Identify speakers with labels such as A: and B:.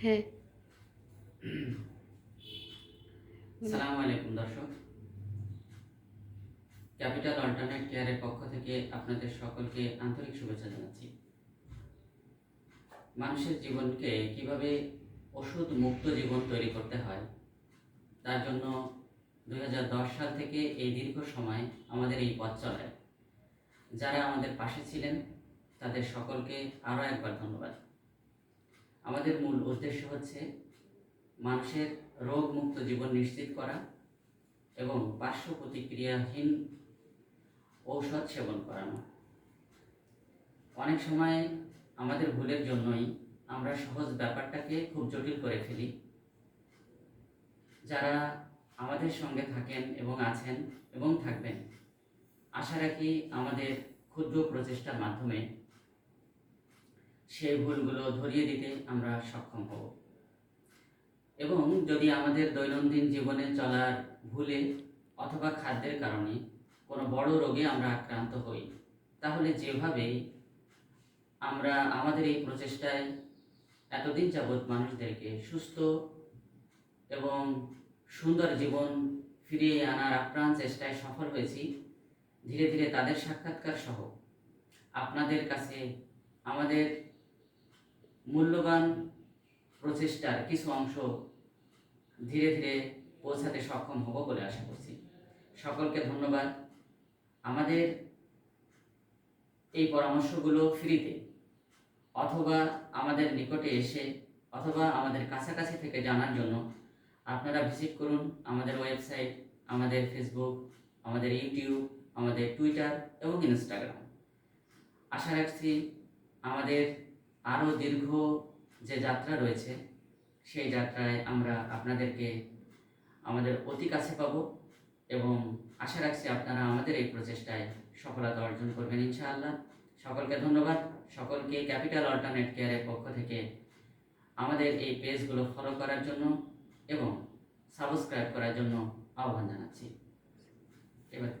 A: হ্যাঁ।
B: সালামু আলাইকুম দর্শক। ক্যাপিটাল অল্টারনেট কেয়ারের পক্ষ থেকে আপনাদের সকলকে আন্তরিক শুভেচ্ছা জানাচ্ছি। মানুষের জীবনকে কীভাবে ওষুধ মুক্ত জীবন তৈরি করতে হয় তার জন্য দুই হাজার দশ সাল থেকে এই দীর্ঘ সময় আমাদের এই পথ চলায় যারা আমাদের পাশে ছিলেন তাদের সকলকে আরও একবার ধন্যবাদ। আমাদের মূল উদ্দেশ্য হচ্ছে মানুষের রোগমুক্ত জীবন নিশ্চিত করা এবং পার্শ্ব প্রতিক্রিয়াহীন ঔষধ সেবন করানো। অনেক সময় আমাদের ভুলের জন্যই আমরা সহজ ব্যাপারটাকে খুব জটিল করে ফেলি। যারা আমাদের সঙ্গে থাকেন এবং আছেন এবং থাকবেন, আশা রাখি আমাদের ক্ষুদ্র প্রচেষ্টার মাধ্যমে সেই ভুলগুলো ধরিয়ে দিতে আমরা সক্ষম হব। এবং যদি আমাদের দৈনন্দিন জীবনে চলার ভুলে অথবা খাদ্যের কারণে কোনো বড় রোগে আমরা আক্রান্ত হই, তাহলে যেভাবে আমরা আমাদের এই প্রচেষ্টায় এতদিন যাবৎ মানুষদেরকে সুস্থ এবং সুন্দর জীবন ফিরিয়ে আনার আপ্রাণ চেষ্টায় সফল হয়েছি, ধীরে ধীরে তাদের সাক্ষাৎকার সহ আপনাদের কাছে আমাদের মূল্যবান প্রচেষ্টার কিছু অংশ ধীরে ধীরে পৌঁছাতে সক্ষম হব বলে আশা করছি। সকলকে ধন্যবাদ। আমাদের এই পরামর্শগুলো ফ্রিতে অথবা আমাদের নিকটে এসে অথবা আমাদের কাছাকাছি থেকে জানার জন্য আপনারা ভিজিট করুন আমাদের ওয়েবসাইট, আমাদের ফেসবুক, আমাদের ইউটিউব, আমাদের টুইটার এবং ইনস্টাগ্রাম। আশা রাখছি আমাদের আরও দীর্ঘ যে যাত্রা রয়েছে, সেই যাত্রায় আমরা আপনাদেরকে আমাদের অতি কাছে পাব এবং আশা রাখছি আপনারা আমাদের এই প্রচেষ্টায় সফলতা অর্জন করবেন ইনশাআল্লাহ সকলকে ধন্যবাদ সকলকে ক্যাপিটাল অল্টারনেট কেয়ারের পক্ষ থেকে আমাদের এই পেজগুলো ফলো করার জন্য এবং সাবস্ক্রাইব করার জন্য আহ্বান জানাচ্ছি এবার।